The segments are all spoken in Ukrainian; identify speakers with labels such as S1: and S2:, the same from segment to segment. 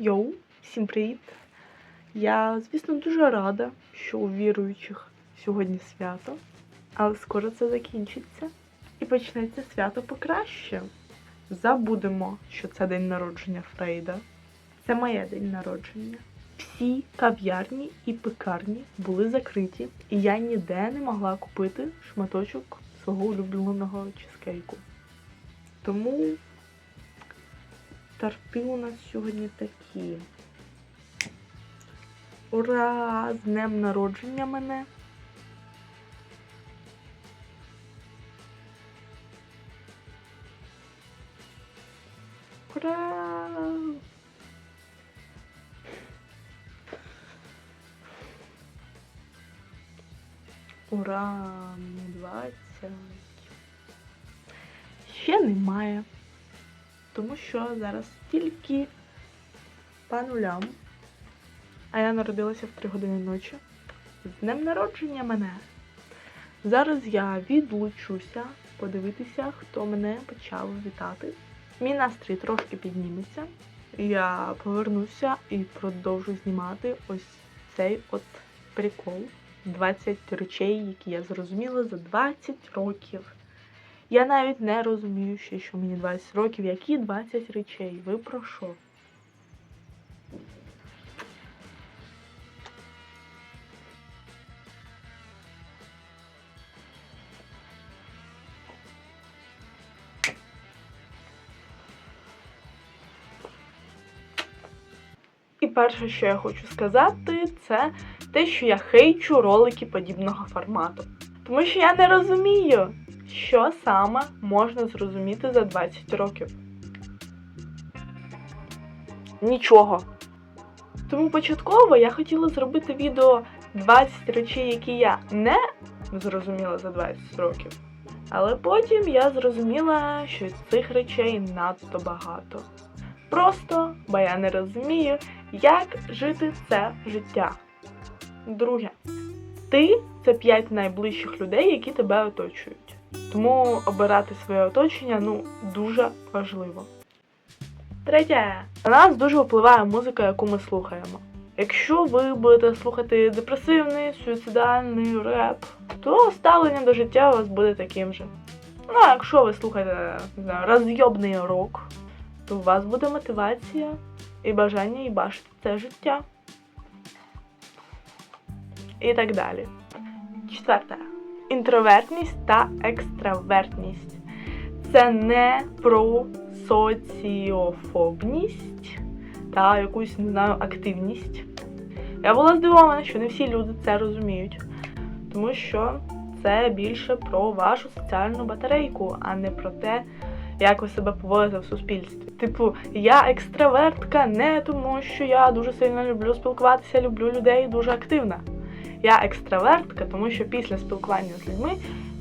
S1: Йоу, всім привіт! Я, звісно, дуже рада, що у віруючих сьогодні свято, але скоро це закінчиться і почнеться свято покраще. Забудемо, що це день народження Фрейда. Це моє день народження. Всі кав'ярні і пекарні були закриті, і я ніде не могла купити шматочок свого улюбленого чизкейку. Тому торти у нас сьогодні такі. Ура! З днем народження мене! Ура! Ура! Мені 20. Ще немає. Тому що зараз тільки по нулям. А я народилася в 3 години ночі. З днем народження мене. Зараз я відлучуся подивитися, хто мене почав вітати. Мій настрій трошки підніметься. Я повернуся і продовжу знімати ось цей от прикол. 20 речей, які я зрозуміла за 20 років. Я навіть не розумію ще, що мені 20 років. Які 20 речей? Ви про що? І перше, що я хочу сказати, це те, що я хейчу ролики подібного формату. Тому що я не розумію, що саме можна зрозуміти за 20 років. Нічого. Тому початково я хотіла зробити відео 20 речей, які я не зрозуміла за 20 років. Але потім я зрозуміла, що цих речей надто багато. Просто, бо я не розумію, як жити це життя. Друге, ти це 5 найближчих людей, які тебе оточують. Тому обирати своє оточення ну дуже важливо. Третє. На нас дуже впливає музика, яку ми слухаємо. Якщо ви будете слухати депресивний, суїцидальний реп, то ставлення до життя у вас буде таким же. Ну, а якщо ви слухаєте не знаю, розйобний рок, то у вас буде мотивація і бажання і бачити це життя. І так далі. Четверте. Інтровертність та екстравертність. Це не про соціофобність та якусь, не знаю, активність. Я була здивована, що не всі люди це розуміють, тому що це більше про вашу соціальну батарейку, а не про те, як ви себе поводите в суспільстві. Типу, я екстравертка не тому, що я дуже сильно люблю спілкуватися, люблю людей дуже активна. Я екстравертка, тому що після спілкування з людьми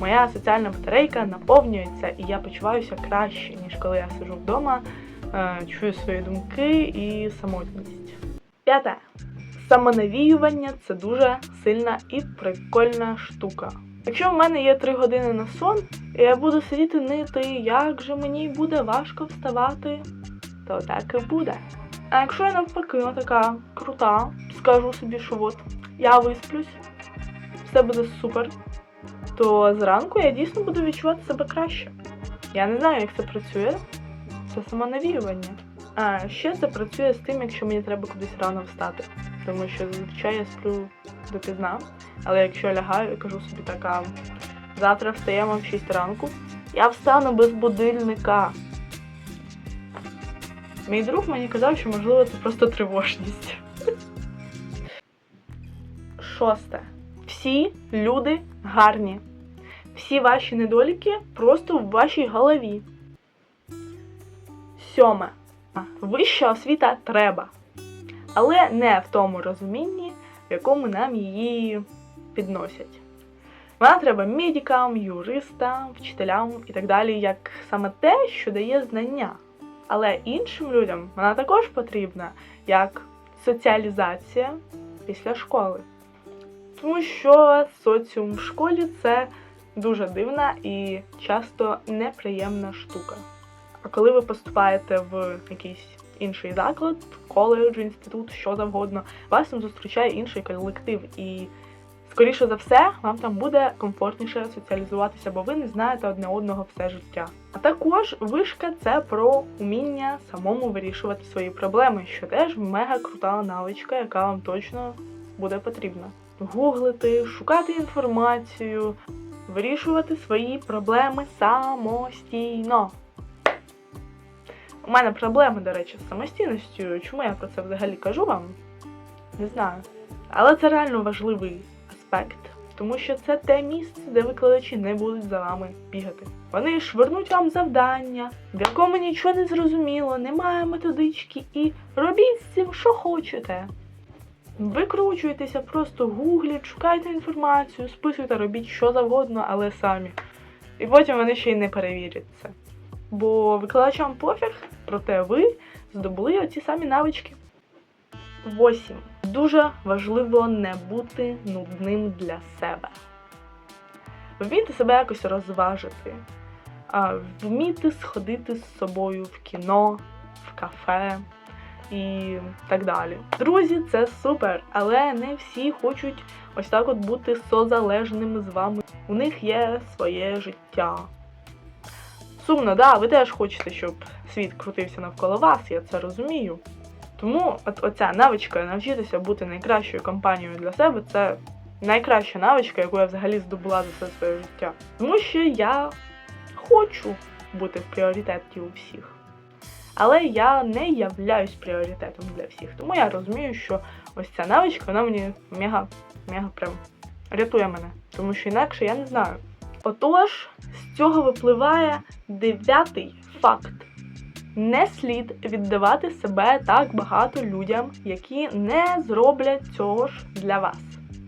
S1: моя соціальна батарейка наповнюється і я почуваюся краще, ніж коли я сиджу вдома, е, чую свої думки і самотність. П'яте. Самонавіювання це дуже сильна і прикольна штука. Якщо в мене є 3 години на сон, і я буду сидіти нити, як же мені буде важко вставати, то так і буде. А якщо я навпаки така крута, скажу собі, що от я висплюсь, все буде супер, то зранку я дійсно буду відчувати себе краще. Я не знаю, як це працює. Це самонавіювання. А ще це працює з тим, якщо мені треба кудись рано встати. Тому що зазвичай я сплю допізна. Але якщо я лягаю і кажу собі така, завтра встаємо в 6 ранку, я встану без будильника. Мій друг мені казав, що можливо це просто тривожність. Шосте. Всі люди гарні. Всі ваші недоліки просто в вашій голові. Сьоме. Вища освіта треба. Але не в тому розумінні, в якому нам її підносять. Вона треба медикам, юристам, вчителям і так далі, як саме те, що дає знання. Але іншим людям вона також потрібна як соціалізація після школи. Тому що соціум в школі це дуже дивна і часто неприємна штука. А коли ви поступаєте в якийсь інший заклад, коледж, інститут, що завгодно, вас там зустрічає інший колектив. І скоріше за все, вам там буде комфортніше соціалізуватися, бо ви не знаєте одне одного все життя. А також вишка це про уміння самому вирішувати свої проблеми, що теж мега крута навичка, яка вам точно буде потрібна. Гуглити, шукати інформацію, вирішувати свої проблеми самостійно. У мене проблеми, до речі, з самостійністю. Чому я про це взагалі кажу вам? Не знаю. Але це реально важливий аспект, тому що це те місце, де викладачі не будуть за вами бігати. Вони швирнуть вам завдання, в якому нічого не зрозуміло, немає методички, і робіть з цим, що хочете. Викручуйтеся, просто гугліть, шукайте інформацію, списуйте, робіть що завгодно, але самі. І потім вони ще й не перевірять це. Бо викладачам пофіг, проте ви здобули оці самі навички. 8. Дуже важливо не бути нудним для себе. Вміти себе якось розважити, а, вміти сходити з собою в кіно, в кафе і так далі. Друзі, це супер, але не всі хочуть ось так от бути созалежними з вами. У них є своє життя. Сумно, да, ви теж хочете, щоб світ крутився навколо вас, я це розумію. Тому от оця навичка навчитися бути найкращою компанією для себе це найкраща навичка, яку я взагалі здобула за все своє життя. Тому що я хочу бути в пріоритеті у всіх. Але я не являюсь пріоритетом для всіх. Тому я розумію, що ось ця навичка, вона мені мега, мега прям рятує мене. Тому що інакше я не знаю. Отож, з цього випливає дев'ятий факт. Не слід віддавати себе так багато людям, які не зроблять цього ж для вас.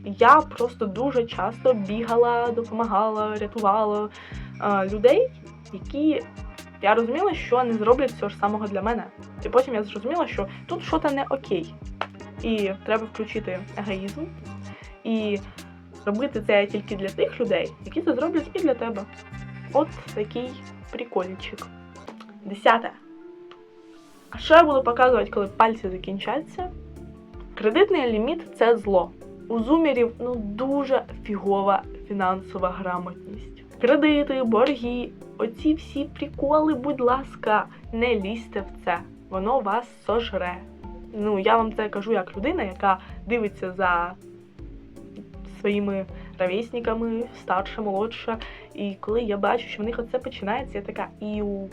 S1: Я просто дуже часто бігала, допомагала, рятувала е, людей, які я розуміла, що не зроблять цього ж самого для мене. І потім я зрозуміла, що тут щось не окей. І треба включити егоїзм і робити це тільки для тих людей, які це зроблять і для тебе. От такий прикольчик. Десяте. А що я буду показувати, коли пальці закінчаться? Кредитний ліміт це зло. У зумерів ну дуже фігова фінансова грамотність. Кредити, борги, оці всі приколи, будь ласка, не лізьте в це. Воно вас сожре. Ну, я вам це кажу як людина, яка дивиться за своїми ровесниками, старша, молодша. І коли я бачу, що в них оце починається, я така іу.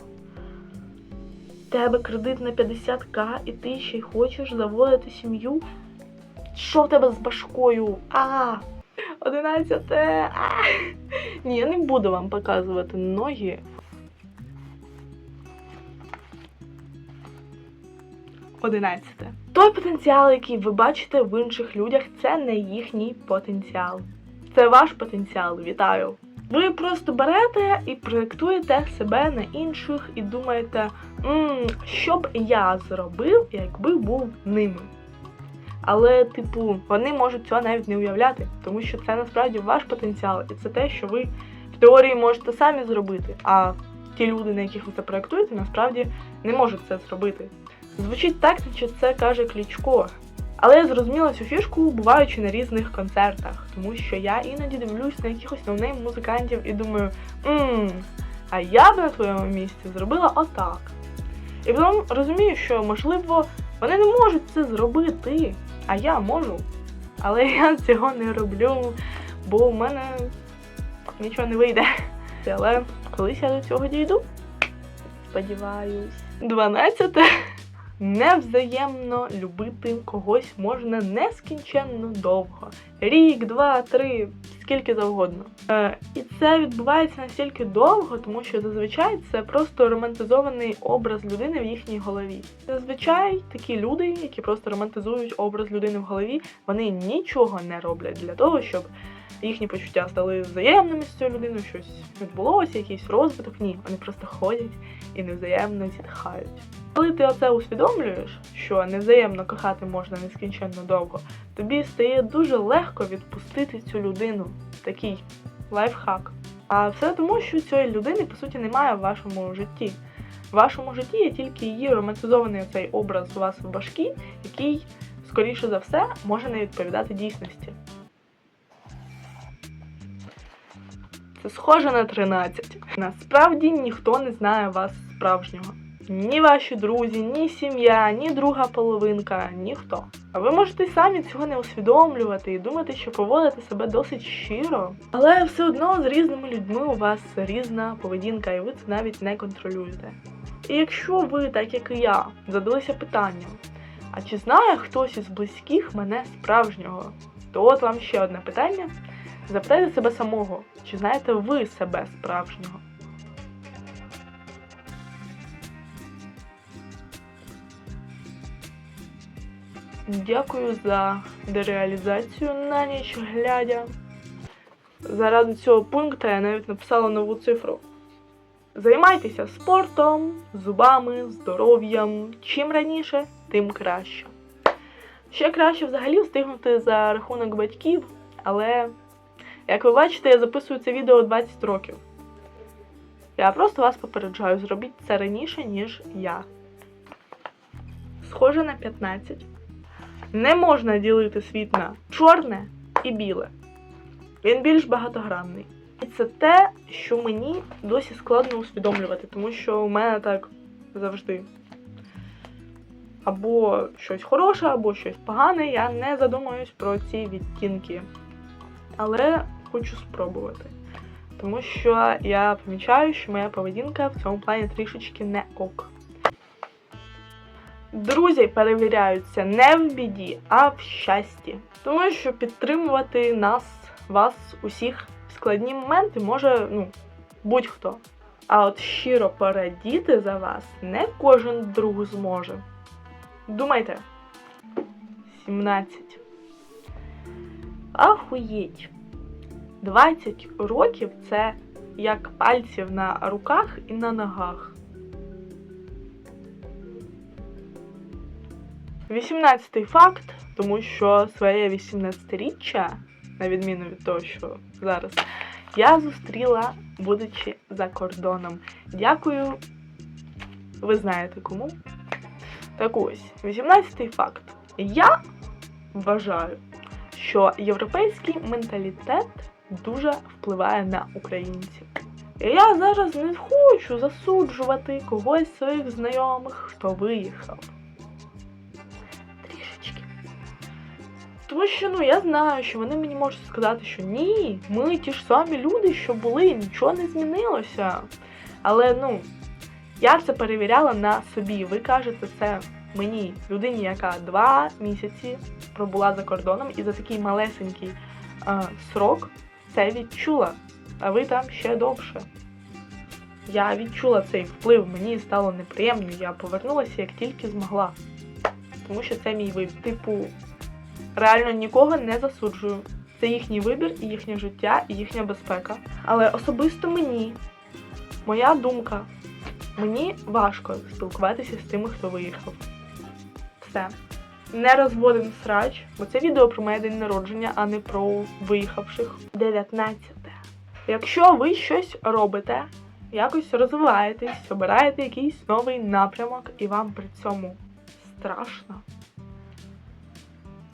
S1: Тебе кредит на 50к, і ти ще й хочеш заводити сім'ю? Що в тебе з башкою? А! Одинадцяте. Ні, я не буду вам показувати ноги. Одинадцяте. Той потенціал, який ви бачите в інших людях, це не їхній потенціал. Це ваш потенціал, вітаю. Ви просто берете і проєктуєте себе на інших і думаєте, «М, що б я зробив, якби був ними. Але, типу, вони можуть цього навіть не уявляти, тому що це насправді ваш потенціал, і це те, що ви в теорії можете самі зробити. А ті люди, на яких ви це проєктуєте, насправді не можуть це зробити. Звучить так, наче це каже Клічко. Але я зрозуміла цю фішку, буваючи на різних концертах, тому що я іноді дивлюсь на якихось новних музикантів і думаю, мм, а я б на твоєму місці зробила отак. І потім розумію, що можливо вони не можуть це зробити, а я можу. Але я цього не роблю, бо в мене нічого не вийде. Але колись я до цього дійду. Сподіваюсь. Дванадцяте. Невзаємно любити когось можна нескінченно довго. Рік, два, три, скільки завгодно. Е, і це відбувається настільки довго, тому що зазвичай це просто романтизований образ людини в їхній голові. Зазвичай такі люди, які просто романтизують образ людини в голові, вони нічого не роблять для того, щоб їхні почуття стали взаємними з цією людиною, щось відбулося, якийсь розвиток. Ні, вони просто ходять і невзаємно зітхають. Коли ти оце усвідомлюєш, що невзаємно кохати можна нескінченно довго, тобі стає дуже легко відпустити цю людину. Такий лайфхак. А все тому, що цієї людини по суті немає в вашому житті. В вашому житті є тільки її романтизований цей образ у вас в башкі, який, скоріше за все, може не відповідати дійсності. Це схоже на 13. Насправді ніхто не знає вас справжнього. Ні ваші друзі, ні сім'я, ні друга половинка, ніхто. А ви можете самі цього не усвідомлювати і думати, що поводите себе досить щиро. Але все одно з різними людьми у вас різна поведінка, і ви це навіть не контролюєте. І якщо ви, так як і я, задалися питанням, а чи знає хтось із близьких мене справжнього, то от вам ще одне питання. Запитайте себе самого, чи знаєте ви себе справжнього? Дякую за дереалізацію на ніч глядя. Заради цього пункту я навіть написала нову цифру. Займайтеся спортом, зубами, здоров'ям. Чим раніше, тим краще. Ще краще взагалі встигнути за рахунок батьків, але, як ви бачите, я записую це відео 20 років. Я просто вас попереджаю, зробіть це раніше, ніж я. Схоже на 15. Не можна ділити світ на чорне і біле. Він більш багатогранний. І це те, що мені досі складно усвідомлювати, тому що у мене так завжди. Або щось хороше, або щось погане, я не задумуюсь про ці відтінки. Але хочу спробувати. Тому що я помічаю, що моя поведінка в цьому плані трішечки не ок. Друзі перевіряються не в біді, а в щасті. Тому що підтримувати нас, вас, усіх в складні моменти може ну, будь-хто. А от щиро порадіти за вас не кожен друг зможе. Думайте. 17. Ахуєть. 20 років це як пальців на руках і на ногах. 18 факт, тому що своє 18-річчя, на відміну від того, що зараз, я зустріла, будучи за кордоном. Дякую, ви знаєте кому. Так ось, 18 факт. Я вважаю, що європейський менталітет дуже впливає на українців. І я зараз не хочу засуджувати когось з своїх знайомих, хто виїхав. Тому що ну я знаю, що вони мені можуть сказати, що ні, ми ті ж самі люди, що були, нічого не змінилося. Але ну, я це перевіряла на собі. Ви кажете це мені, людині, яка два місяці пробула за кордоном і за такий малесенький е, срок це відчула. А ви там ще довше. Я відчула цей вплив, мені стало неприємно. Я повернулася як тільки змогла. Тому що це мій вибір. Типу, реально нікого не засуджую. Це їхній вибір, їхнє життя, і їхня безпека. Але особисто мені, моя думка, мені важко спілкуватися з тими, хто виїхав. Все. Не розводимо срач, бо це відео про моє день народження, а не про виїхавших. 19. Якщо ви щось робите, якось розвиваєтесь, обираєте якийсь новий напрямок, і вам при цьому страшно,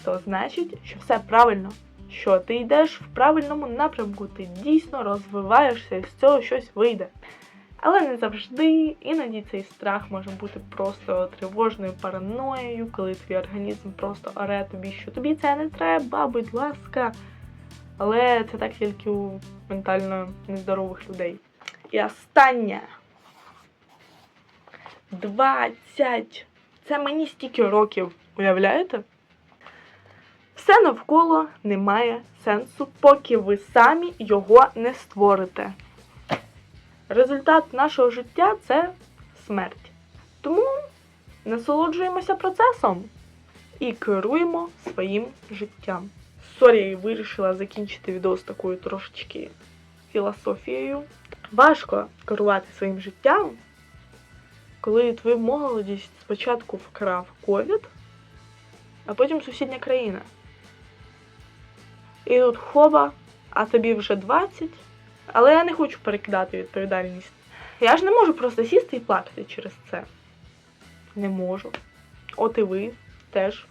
S1: то значить, що все правильно. Що ти йдеш в правильному напрямку, ти дійсно розвиваєшся і з цього щось вийде. Але не завжди, іноді цей страх може бути просто тривожною параноєю, коли твій організм просто оре тобі, що тобі це не треба, будь ласка. Але це так тільки у ментально нездорових людей. І останнє. 20. Це мені стільки років, уявляєте? Все навколо не має сенсу, поки ви самі його не створите. Результат нашого життя це смерть. Тому насолоджуємося процесом і керуємо своїм життям. Сорі, вирішила закінчити відео з такою трошечки філософією. Важко керувати своїм життям, коли твою молодість спочатку вкрав ковід, а потім сусідня країна. І тут хоба, а тобі вже 20. Але я не хочу перекидати відповідальність Я ж не можу просто сісти і плакати через це. Не можу. От і ви теж.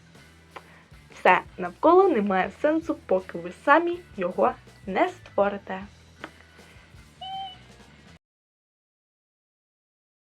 S1: Все навколо немає сенсу, поки ви самі його не створите.